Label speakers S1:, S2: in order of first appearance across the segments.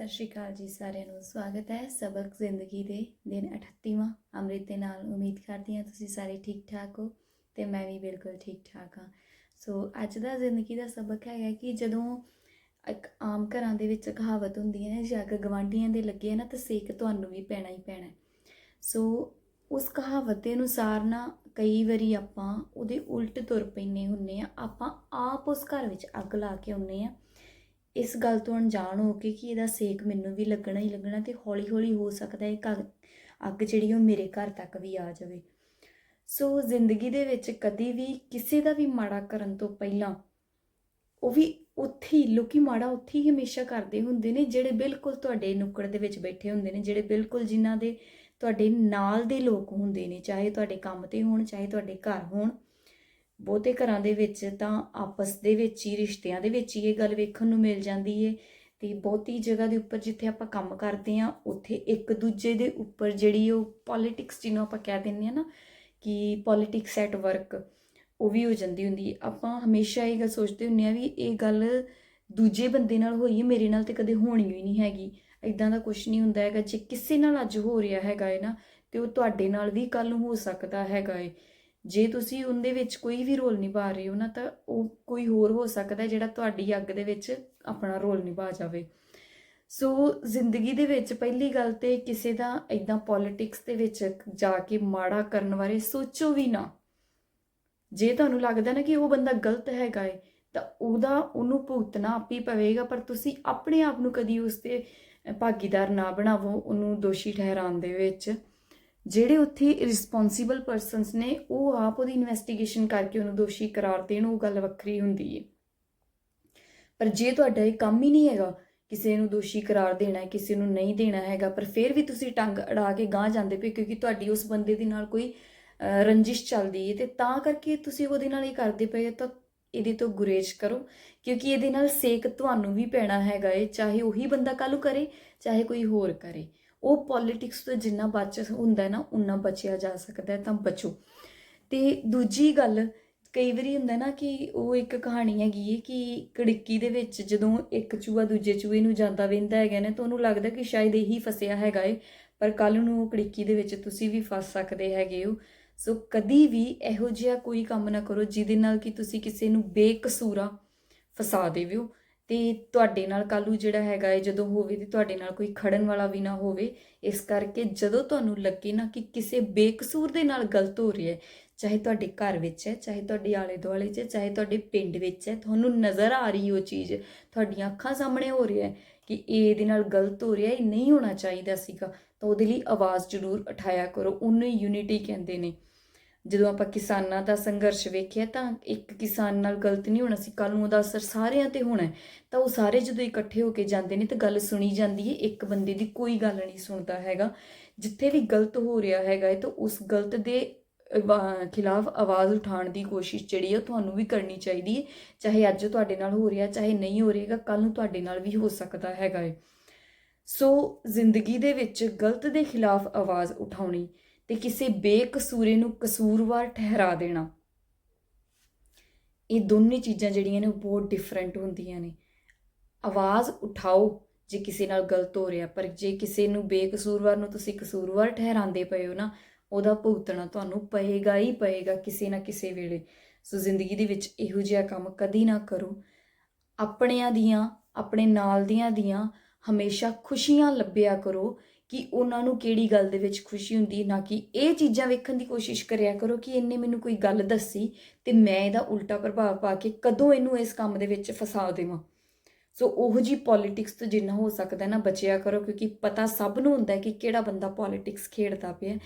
S1: ਸਤਿ ਸ਼੍ਰੀ ਅਕਾਲ ਜੀ ਸਾਰਿਆਂ ਨੂੰ। ਸਵਾਗਤ ਹੈ ਸਬਕ ਜ਼ਿੰਦਗੀ ਦੇ ਦਿਨ 38ਵਾਂ ਅੰਮ੍ਰਿਤ ਦੇ ਨਾਲ। ਉਮੀਦ ਕਰਦੀ ਹਾਂ ਤੁਸੀਂ ਸਾਰੇ ਠੀਕ ਠਾਕ ਹੋ ਤੇ ਮੈਂ ਵੀ ਬਿਲਕੁਲ ਠੀਕ ਠਾਕ ਹਾਂ। ਸੋ ਅੱਜ ਦਾ ਜ਼ਿੰਦਗੀ ਦਾ ਸਬਕ ਹੈਗਾ ਕਿ ਜਦੋਂ ਇੱਕ ਆਮ ਘਰਾਂ ਦੇ ਵਿੱਚ ਕਹਾਵਤ ਹੁੰਦੀ ਹੈ ਨਾ, ਜੇ ਅੱਗ ਗਵਾਂਢੀਆਂ ਦੇ ਲੱਗੇ ਨਾ, ਤਾਂ ਸੇਕ ਤੁਹਾਨੂੰ ਵੀ ਪੈਣਾ ਹੀ ਪੈਣਾ ਸੋ ਉਸ ਕਹਾਵਤ ਦੇ ਅਨੁਸਾਰ ਨਾ, ਕਈ ਵਾਰੀ ਆਪਾਂ ਉਹਦੇ ਉਲਟ ਤੁਰ ਪੈਂਦੇ ਹੁੰਨੇ ਆ ਆਪਾਂ ਆਪ ਉਸ ਘਰ ਵਿੱਚ ਅੱਗ ਲਾ ਕੇ ਆਉਂਦੇ ਆ ਇਸ ਗੱਲ ਤੋਂ ਅਣਜਾਣ ਹੋ ਕੇ ਕਿ ਇਹਦਾ ਸੇਕ ਮੈਨੂੰ ਵੀ ਲੱਗਣਾ ਹੀ ਲੱਗਣਾ ਤੇ ਹੌਲੀ ਹੌਲੀ ਹੋ ਸਕਦਾ ਹੈ ਕਿ ਅੱਗ ਜਿਹੜੀ ਉਹ ਮੇਰੇ ਘਰ ਤੱਕ ਵੀ ਆ ਜਾਵੇ। ਸੋ ਜ਼ਿੰਦਗੀ ਦੇ ਵਿੱਚ ਕਦੀ ਵੀ ਕਿਸੇ ਦਾ ਵੀ ਮਾੜਾ ਕਰਨ ਤੋਂ ਪਹਿਲਾਂ ਉਹ ਵੀ ਉੱਥੇ ਹੀ, ਲੋਕੀ ਮਾੜਾ ਉੱਥੇ ਹੀ ਹਮੇਸ਼ਾ ਕਰਦੇ ਹੁੰਦੇ ਨੇ ਜਿਹੜੇ ਬਿਲਕੁਲ ਤੁਹਾਡੇ ਨੁੱਕੜ ਦੇ ਵਿੱਚ ਬੈਠੇ ਹੁੰਦੇ ਨੇ, ਜਿਹੜੇ ਬਿਲਕੁਲ ਜਿਨ੍ਹਾਂ ਦੇ ਤੁਹਾਡੇ ਨਾਲ ਦੇ ਲੋਕ ਹੁੰਦੇ ਨੇ, ਚਾਹੇ ਤੁਹਾਡੇ ਕੰਮ ਤੇ ਹੋਣ, ਚਾਹੇ ਤੁਹਾਡੇ ਘਰ ਹੋਣ। ਬਹੁਤੇ ਘਰਾਂ ਦੇ ਵਿੱਚ ਤਾਂ ਆਪਸ ਦੇ ਵਿੱਚ ਹੀ, ਰਿਸ਼ਤਿਆਂ ਦੇ ਵਿੱਚ ਹੀ ਇਹ ਗੱਲ ਵੇਖਣ ਨੂੰ ਮਿਲ ਜਾਂਦੀ ਏ। ਤੇ ਬਹੁਤੀ ਜਗ੍ਹਾ ਦੇ ਉੱਪਰ ਜਿੱਥੇ ਆਪਾਂ ਕੰਮ ਕਰਦੇ ਆ, ਉੱਥੇ ਇੱਕ ਦੂਜੇ ਦੇ ਉੱਪਰ ਜਿਹੜੀ ਉਹ ਪੋਲਿਟਿਕਸ ਜਿਹਨੂੰ ਆਪਾਂ ਕਹਿ ਦਿੰਦੇ ਆ ਨਾ ਕਿ ਪੋਲਿਟਿਕਸ ਐਟ ਵਰਕ ਉਹ ਵੀ ਹੋ ਜਾਂਦੀ ਹੁੰਦੀ ਹੈ ਆਪਾਂ ਹਮੇਸ਼ਾ ਇਹ ਗੱਲ ਸੋਚਦੇ ਹੁੰਨੇ ਆ ਵੀ ਇਹ ਗੱਲ ਦੂਜੇ ਬੰਦੇ ਨਾਲ ਹੋਈ ਹੈ ਮੇਰੇ ਨਾਲ ਤੇ ਕਦੇ ਹੋਣੀ ਹੀ ਨਹੀਂ ਹੈਗੀ। ਇਦਾਂ ਦਾ ਕੁਝ ਨਹੀਂ ਹੁੰਦਾ ਹੈਗਾ। ਜੇ ਕਿਸੇ ਨਾਲ ਅੱਜ ਹੋ ਰਿਹਾ ਹੈਗਾ ਹੈ ਨਾ, ਤੇ ਉਹ ਤੁਹਾਡੇ ਨਾਲ ਵੀ ਕੱਲ ਨੂੰ ਹੋ ਸਕਦਾ ਹੈਗਾ ਹੈ ਜੇ ਤੁਸੀਂ ਉਹਦੇ ਵਿੱਚ ਕੋਈ ਵੀ ਰੋਲ ਨਿਭਾ ਰਹੇ ਹੋ ਨਾ, ਤਾਂ ਉਹ ਕੋਈ ਹੋਰ ਹੋ ਸਕਦਾ ਜਿਹੜਾ ਤੁਹਾਡੀ ਅੱਗ ਦੇ ਵਿੱਚ ਆਪਣਾ ਰੋਲ ਨਿਭਾ ਜਾਵੇ। ਸੋ ਜ਼ਿੰਦਗੀ ਦੇ ਵਿੱਚ ਪਹਿਲੀ ਗੱਲ ਤੇ ਕਿਸੇ ਦਾ ਇਦਾਂ ਪੋਲਿਟਿਕਸ ਦੇ ਵਿੱਚ ਜਾ ਕੇ ਮਾੜਾ ਕਰਨ ਬਾਰੇ ਸੋਚੋ ਵੀ ਨਾ। ਜੇ ਤੁਹਾਨੂੰ ਲੱਗਦਾ ਨਾ ਕਿ ਉਹ ਬੰਦਾ ਗਲਤ ਹੈਗਾ ਏ, ਤਾਂ ਉਹਦਾ, ਉਹਨੂੰ ਭੁਗਤਣਾ ਆਪੇ ਪਵੇਗਾ, ਪਰ ਤੁਸੀਂ ਆਪਣੇ ਆਪ ਨੂੰ ਕਦੀ ਉਸ ਤੇ ਭਾਗੀਦਾਰ ਨਾ ਬਣਾਵੋ, ਉਹਨੂੰ ਦੋਸ਼ੀ ਠਹਿਰਾਉਣ ਦੇ ਵਿੱਚ। ਜਿਹੜੇ ਉੱਥੇ ਰਿਸਪੌਂਸੀਬਲ ਪਰਸਨਸ ਨੇ, ਉਹ ਆਪ ਉਹਦੀ ਇਨਵੈਸਟੀਗੇਸ਼ਨ ਕਰਕੇ ਉਹਨੂੰ ਦੋਸ਼ੀ ਕਰਾਰ ਦੇਣ, ਉਹ ਗੱਲ ਵੱਖਰੀ ਹੁੰਦੀ ਹੈ ਪਰ ਜੇ ਤੁਹਾਡਾ ਇਹ ਕੰਮ ਹੀ ਨਹੀਂ ਹੈਗਾ, ਕਿਸੇ ਨੂੰ ਦੋਸ਼ੀ ਕਰਾਰ ਦੇਣਾ, ਕਿਸੇ ਨੂੰ ਨਹੀਂ ਦੇਣਾ ਹੈਗਾ, ਪਰ ਫਿਰ ਵੀ ਤੁਸੀਂ ਟੰਗ ਅੜਾ ਕੇ ਗਾਂ ਜਾਂਦੇ ਪਏ, ਕਿਉਂਕਿ ਤੁਹਾਡੀ ਉਸ ਬੰਦੇ ਦੇ ਨਾਲ ਕੋਈ ਰੰਜਿਸ਼ ਚੱਲਦੀ ਹੈ ਤੇ ਤਾਂ ਕਰਕੇ ਤੁਸੀਂ ਉਹਦੇ ਨਾਲ ਇਹ ਕਰਦੇ ਪਏ ਤਾਂ ਇਹਦੇ ਤੋਂ ਗੁਰੇਜ਼ ਕਰੋ, ਕਿਉਂਕਿ ਇਹਦੇ ਨਾਲ ਸੇਕ ਤੁਹਾਨੂੰ ਵੀ ਪੈਣਾ ਹੈਗਾ ਏ, ਚਾਹੇ ਉਹੀ ਬੰਦਾ ਕੱਲ੍ਹ ਕਰੇ, ਚਾਹੇ ਕੋਈ ਹੋਰ ਕਰੇ। ਉਹ ਪੋਲਿਟਿਕਸ ਤੋਂ ਜਿੰਨਾ ਬਚ ਹੁੰਦਾ ਨਾ ਉਨਾ ਬਚਿਆ ਜਾ ਸਕਦਾ ਤਾਂ ਬਚੋ। ਤੇ ਦੂਜੀ ਗੱਲ, ਕਈ ਵਾਰੀ ਹੁੰਦਾ ਨਾ ਕਿ ਉਹ ਇੱਕ ਕਹਾਣੀ ਹੈਗੀ ਹੈ ਕਿ ਕੜਿੱਕੀ ਦੇ ਵਿੱਚ ਜਦੋਂ ਇੱਕ ਚੂਹਾ ਦੂਜੇ ਚੂਹੇ ਨੂੰ ਜਾਂਦਾ ਵੇਂਦਾ ਹੈਗਾ ਨਾ, ਤਾਂ ਉਹਨੂੰ ਲੱਗਦਾ ਕਿ ਸ਼ਾਇਦ ਇਹੀ ਫਸਿਆ ਹੈਗਾ ਏ, ਪਰ ਕੱਲ ਨੂੰ ਉਹ ਕੜਿੱਕੀ ਦੇ ਵਿੱਚ ਤੁਸੀਂ ਵੀ ਫਸ ਸਕਦੇ ਹੈਗੇ ਹੋ। ਸੋ ਕਦੀ ਵੀ ਇਹੋ ਜਿਹਾ ਕੋਈ ਕੰਮ ਨਾ ਕਰੋ ਜਿਹਦੇ ਨਾਲ ਕਿ ਤੁਸੀਂ ਕਿਸੇ ਨੂੰ ਬੇਕਸੂਰਾ ਫਸਾ ਦੇਵੋ ਤੇ ਤੁਹਾਡੇ ਨਾਲ ਕੱਲੂ ਜਿਹੜਾ ਹੈਗਾ ਹੈ ਜਦੋਂ ਹੋਵੇ ਤੇ ਤੁਹਾਡੇ ਨਾਲ ਕੋਈ ਖੜਨ ਵਾਲਾ ਵੀ ਨਾ ਹੋਵੇ, ਇਸ ਕਰਕੇ ਜਦੋਂ ਤੁਹਾਨੂੰ ਲੱਗੇ ਨਾ ਕਿ ਕਿਸੇ ਬੇਕਸੂਰ ਦੇ ਨਾਲ ਗਲਤ ਹੋ ਰਿਹਾ ਹੈ, ਚਾਹੇ ਤੁਹਾਡੇ ਘਰ ਵਿੱਚ ਹੈ, ਚਾਹੇ ਤੁਹਾਡੇ ਆਲੇ ਦੁਆਲੇ 'ਚ ਹੈ, ਚਾਹੇ ਤੁਹਾਡੇ ਪਿੰਡ ਵਿੱਚ ਹੈ, ਤੁਹਾਨੂੰ ਨਜ਼ਰ ਆ ਰਹੀ ਉਹ ਚੀਜ਼, ਤੁਹਾਡੀਆਂ ਅੱਖਾਂ ਸਾਹਮਣੇ ਹੋ ਰਿਹਾ ਹੈ ਕਿ ਇਹ ਇਹਦੇ ਨਾਲ ਗਲਤ ਹੋ ਰਿਹਾ, ਇਹ ਨਹੀਂ ਹੋਣਾ ਚਾਹੀਦਾ ਸੀਗਾ, ਤਾਂ ਉਹਦੇ ਲਈ ਆਵਾਜ਼ ਜ਼ਰੂਰ ਉਠਾਇਆ ਕਰੋ, ਉਹਨੂੰ ਯੂਨਿਟੀ ਕਹਿੰਦੇ ਨੇ। ਜਦੋਂ ਆਪਾਂ ਕਿਸਾਨਾਂ ਦਾ ਸੰਘਰਸ਼ ਵੇਖਿਆ ਤਾਂ ਇੱਕ ਕਿਸਾਨ ਨਾਲ ਗਲਤ ਨਹੀਂ ਹੋਣਾ ਸੀ ਕੱਲ ਨੂੰ ਉਹਦਾ ਅਸਰ ਸਾਰਿਆਂ ਤੇ ਹੋਣਾ ਤਾਂ ਉਹ ਸਾਰੇ ਜਦੋਂ ਇਕੱਠੇ ਹੋ ਕੇ ਜਾਂਦੇ ਨੇ ਤਾਂ ਗੱਲ ਸੁਣੀ ਜਾਂਦੀ ਹੈ, ਇੱਕ ਬੰਦੇ ਦੀ ਕੋਈ ਗੱਲ ਨਹੀਂ ਸੁਣਦਾ ਹੈਗਾ। ਜਿੱਥੇ ਵੀ ਗਲਤ ਹੋ ਰਿਹਾ ਹੈਗਾ ਹੈ, ਤਾਂ ਉਸ ਗਲਤ ਦੇ ਖਿਲਾਫ ਆਵਾਜ਼ ਉਠਾਉਣ ਦੀ ਕੋਸ਼ਿਸ਼ ਜਿਹੜੀ ਹੈ, ਉਹ ਤੁਹਾਨੂੰ ਵੀ ਕਰਨੀ ਚਾਹੀਦੀ ਹੈ। ਚਾਹੇ ਅੱਜ ਤੁਹਾਡੇ ਨਾਲ ਹੋ ਰਿਹਾ, ਚਾਹੇ ਨਹੀਂ ਹੋ ਰਿਹਾਗਾ ਕੱਲ ਨੂੰ ਤੁਹਾਡੇ ਨਾਲ ਵੀ ਹੋ ਸਕਦਾ ਹੈਗਾ ਹੈ। ਸੋ ਜ਼ਿੰਦਗੀ ਦੇ ਵਿੱਚ ਗਲਤ ਦੇ ਖਿਲਾਫ ਆਵਾਜ਼ ਉਠਾਉਣੀ ਤੇ ਕਿਸੇ ਬੇਕਸੂਰੇ ਨੂੰ ਕਸੂਰਵਾਰ ਠਹਿਰਾ ਦੇਣਾ। ਇਹ ਦੋਨੇ ਚੀਜ਼ਾਂ ਜਿਹੜੀਆਂ ਨੇ ਉਹ ਬਹੁਤ ਡਿਫਰੈਂਟ ਹੁੰਦੀਆਂ ਨੇ। ਆਵਾਜ਼ ਉਠਾਓ ਜੇ ਕਿਸੇ ਨਾਲ ਗਲਤ ਹੋ ਰਿਹਾ, ਪਰ ਜੇ ਕਿਸੇ ਨੂੰ ਬੇਕਸੂਰਵਾਰ ਨੂੰ ਤੁਸੀਂ ਕਸੂਰਵਾਰ ਠਹਿਰਾਉਂਦੇ ਪਏ ਹੋ ਨਾ, ਉਹਦਾ ਭੁਗਤਣਾ ਤੁਹਾਨੂੰ ਪਏਗਾ ਹੀ ਪਏਗਾ ਕਿਸੇ ਨਾ ਕਿਸੇ ਵੇਲੇ। ਸੋ ਜ਼ਿੰਦਗੀ ਦੇ ਵਿੱਚ ਇਹੋ ਜਿਹਾ ਕੰਮ ਕਦੀ ਨਾ ਕਰੋ। ਆਪਣਿਆਂ ਦੀਆਂ, ਆਪਣੇ ਨਾਲ ਦੀਆਂ ਦੀਆਂ ਹਮੇਸ਼ਾ ਖੁਸ਼ੀਆਂ ਲੱਭਿਆ ਕਰੋ। ਕਿ ਉਹਨਾਂ ਨੂੰ ਕਿਹੜੀ ਗੱਲ ਦੇ ਵਿੱਚ ਖੁਸ਼ੀ ਹੁੰਦੀ ਨਾ ਕਿ ਇਹ ਚੀਜ਼ਾਂ ਵੇਖਣ ਦੀ ਕੋਸ਼ਿਸ਼ ਕਰਿਆ ਕਰੋ ਕਿ ਇਹਨੇ ਮੈਨੂੰ ਕੋਈ ਗੱਲ ਦੱਸੀ ਤੇ ਮੈਂ ਇਹਦਾ ਉਲਟਾ ਪ੍ਰਭਾਵ ਪਾ ਕੇ ਕਦੋਂ ਇਹਨੂੰ ਇਸ ਕੰਮ ਦੇ ਵਿੱਚ ਫਸਾ ਦੇਵਾਂ। ਸੋ ਉਹੋ ਜੀ ਪੋਲਿਟਿਕਸ ਤੋਂ ਜਿੰਨਾ ਹੋ ਸਕਦਾ ਨਾ ਬਚਿਆ ਕਰੋ, ਕਿਉਂਕਿ ਪਤਾ ਸਭ ਨੂੰ ਹੁੰਦਾ ਹੈ ਕਿ ਕਿਹੜਾ ਬੰਦਾ ਪੋਲਿਟਿਕਸ ਖੇਡਦਾ ਪਿਆ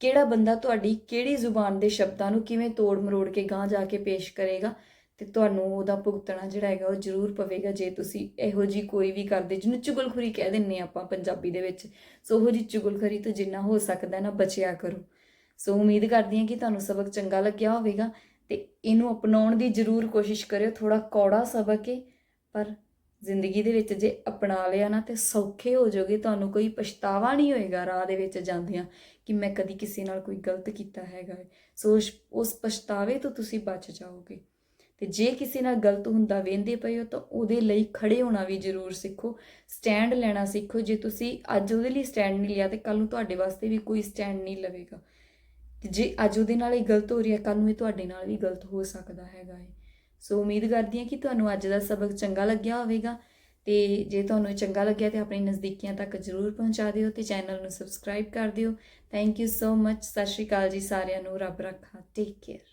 S1: ਕਿਹੜਾ ਬੰਦਾ ਤੁਹਾਡੀ ਕਿਹੜੀ ਜ਼ੁਬਾਨ ਦੇ ਸ਼ਬਦਾਂ ਨੂੰ ਕਿਵੇਂ ਤੋੜ ਮਰੋੜ ਕੇ ਗਾਂ ਜਾ ਕੇ ਪੇਸ਼ ਕਰੇਗਾ। ਤੇ ਤੁਹਾਨੂੰ ਉਹਦਾ ਭੁਗਤਣਾ ਜਿਹੜਾ ਹੈਗਾ ਉਹ ਜ਼ਰੂਰ ਪਵੇਗਾ ਜੇ ਤੁਸੀਂ ਇਹੋ ਜੀ ਕੋਈ ਵੀ ਕਰਦੇ, ਜਿਹਨੂੰ ਚੁਗਲਖੁਰੀ ਕਹਿ ਦਿੰਨੇ ਆਪਾਂ ਪੰਜਾਬੀ ਦੇ ਵਿੱਚ, ਸੋ ਉਹੋ ਜੀ ਚੁਗਲਖੁਰੀ ਤੋਂ ਜਿੰਨਾ ਹੋ ਸਕਦਾ ਨਾ ਬਚਿਆ ਕਰੋ ਸੋ ਉਮੀਦ ਕਰਦੀ ਹਾਂ ਕਿ ਤੁਹਾਨੂੰ ਸਬਕ ਚੰਗਾ ਲੱਗਿਆ ਹੋਵੇਗਾ ਤੇ ਇਹਨੂੰ ਅਪਣਾਉਣ ਦੀ ਜ਼ਰੂਰ ਕੋਸ਼ਿਸ਼ ਕਰਿਓ ਥੋੜਾ ਕੌੜਾ ਸਬਕ ਹੈ ਪਰ ਜ਼ਿੰਦਗੀ ਦੇ ਵਿੱਚ ਜੇ ਅਪਣਾ ਲਿਆ ਨਾ ਤੇ ਸੌਖੇ ਹੋ ਜਾਓਗੇ, ਤੁਹਾਨੂੰ ਕੋਈ ਪਛਤਾਵਾ ਨਹੀਂ ਹੋਏਗਾ ਰਾਹ ਦੇ ਵਿੱਚ ਜਾਂਦਿਆਂ ਕਿ ਮੈਂ ਕਦੀ ਕਿਸੇ ਨਾਲ ਕੋਈ ਗਲਤ ਕੀਤਾ ਹੈਗਾ ਹੈ। ਸੋ ਉਸ ਪਛਤਾਵੇ ਤੋਂ ਤੁਸੀਂ ਬਚ ਜਾਓਗੇ ਤੇ ਜੇ ਕਿਸੇ ਨਾਲ ਗਲਤ ਹੁੰਦਾ ਵੇਂਦੇ ਪਏ ਹੋ ਤਾਂ ਉਹਦੇ ਲਈ ਖੜੇ ਹੋਣਾ ਵੀ ਜ਼ਰੂਰ ਸਿੱਖੋ ਸਟੈਂਡ ਲੈਣਾ ਸਿੱਖੋ। ਜੇ ਤੁਸੀਂ ਅੱਜ ਉਹਦੇ ਲਈ ਸਟੈਂਡ ਨਹੀਂ ਲਿਆ ਤੇ ਕੱਲ ਨੂੰ ਤੁਹਾਡੇ ਵਾਸਤੇ ਵੀ ਕੋਈ ਸਟੈਂਡ ਨਹੀਂ ਲਵੇਗਾ। ਤੇ ਜੇ ਅੱਜ ਉਹਦੇ ਨਾਲ ਇਹ ਗਲਤ ਹੋ ਰਿਹਾ ਕੱਲ ਨੂੰ ਇਹ ਤੁਹਾਡੇ ਨਾਲ ਵੀ ਗਲਤ ਹੋ ਸਕਦਾ ਹੈਗਾ ਹੈ ਸੋ ਉਮੀਦ ਕਰਦੀ ਹਾਂ ਕਿ ਤੁਹਾਨੂੰ ਅੱਜ ਦਾ ਸਬਕ ਚੰਗਾ ਲੱਗਿਆ ਹੋਵੇਗਾ। ਤੇ ਜੇ ਤੁਹਾਨੂੰ ਇਹ ਚੰਗਾ ਲੱਗਿਆ ਤੇ ਆਪਣੇ ਨਜ਼ਦੀਕੀਆਂ ਤੱਕ ਜਰੂਰ ਪਹੁੰਚਾ ਦਿਓ ਤੇ ਚੈਨਲ ਨੂੰ ਸਬਸਕ੍ਰਾਈਬ ਕਰ ਦਿਓ। ਥੈਂਕ ਯੂ ਸੋ ਮੱਚ ਸਤਿ ਸ਼੍ਰੀ ਅਕਾਲ ਜੀ ਸਾਰਿਆਂ ਨੂੰ। ਰੱਬ ਰੱਖਾ। Take care